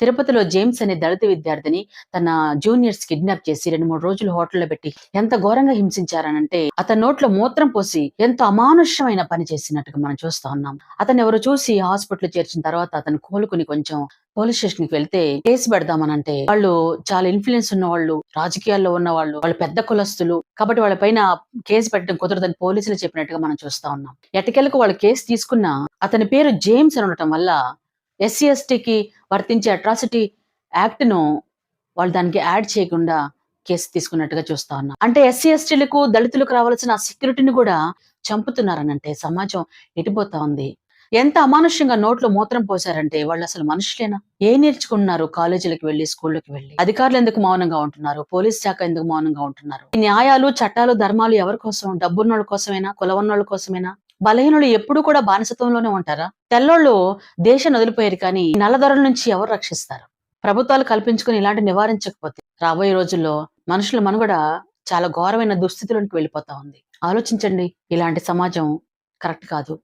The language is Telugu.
తిరుపతిలో జేమ్స్ అనే దళిత విద్యార్థిని తన జూనియర్స్ కిడ్నాప్ చేసి రెండు మూడు రోజులు హోటల్లో పెట్టి ఎంత ఘోరంగా హింసించారనంటే అతని నోట్లో మూత్రం పోసి ఎంతో అమానుష్యమైన పని చేసినట్టుగా మనం చూస్తా ఉన్నాం. అతను ఎవరు చూసి హాస్పిటల్ చేర్చిన తర్వాత అతను కోలుకుని కొంచెం పోలీస్ స్టేషన్కి వెళ్తే కేసు పెడదామనంటే వాళ్ళు చాలా ఇన్ఫ్లుయెన్స్ ఉన్న వాళ్ళు రాజకీయాల్లో ఉన్న వాళ్ళు వాళ్ళు పెద్ద కులస్తులు కాబట్టి వాళ్ళ పైన కేసు పెట్టడం కుదరదని పోలీసులు చెప్పినట్టుగా మనం చూస్తా ఉన్నాం. ఎటకెలకు వాళ్ళు కేసు తీసుకున్న అతని పేరు జేమ్స్ అని ఉండటం వల్ల ఎస్సీ ఎస్టీకి వర్తించే అట్రాసిటీ యాక్ట్ను వాళ్ళు దానికి యాడ్ చేయకుండా కేసు తీసుకున్నట్టుగా చూస్తా ఉన్నాం. అంటే ఎస్సీ ఎస్టీలకు దళితులకు రావాల్సిన సెక్యూరిటీని కూడా చంపుతున్నారనంటే సమాజం ఎటుపోతా ఉంది? ఎంత అమానుష్యంగా నోట్లో మూత్రం పోసారంటే వాళ్ళు అసలు మనుషులేనా? ఏ నేర్చుకుంటున్నారు కాలేజీలకు వెళ్ళి స్కూళ్ళకి వెళ్ళి అధికారులు ఎందుకు మౌనంగా ఉంటున్నారు? పోలీస్ శాఖ ఎందుకు మౌనంగా ఉంటున్నారు? ఈ న్యాయాలు చట్టాలు ధర్మాలు ఎవరి కోసం? డబ్బున్నోళ్ళ కోసమేనా? కులవన్నోళ్ళ కోసమేనా? బలహీనులు ఎప్పుడు కూడా బానిసత్వంలోనే ఉంటారా? తెల్లోళ్ళు దేశం వదిలిపోయారు కానీ నల్లధరల నుంచి ఎవరు రక్షిస్తారు? ప్రభుత్వాలు కల్పించుకుని ఇలాంటి నివారించకపోతే రాబోయే రోజుల్లో మనుషుల మనుగడ చాలా ఘోరమైన దుస్థితిలోనికి వెళ్ళిపోతా ఉంది. ఆలోచించండి ఇలాంటి సమాజం కరెక్ట్ కాదు.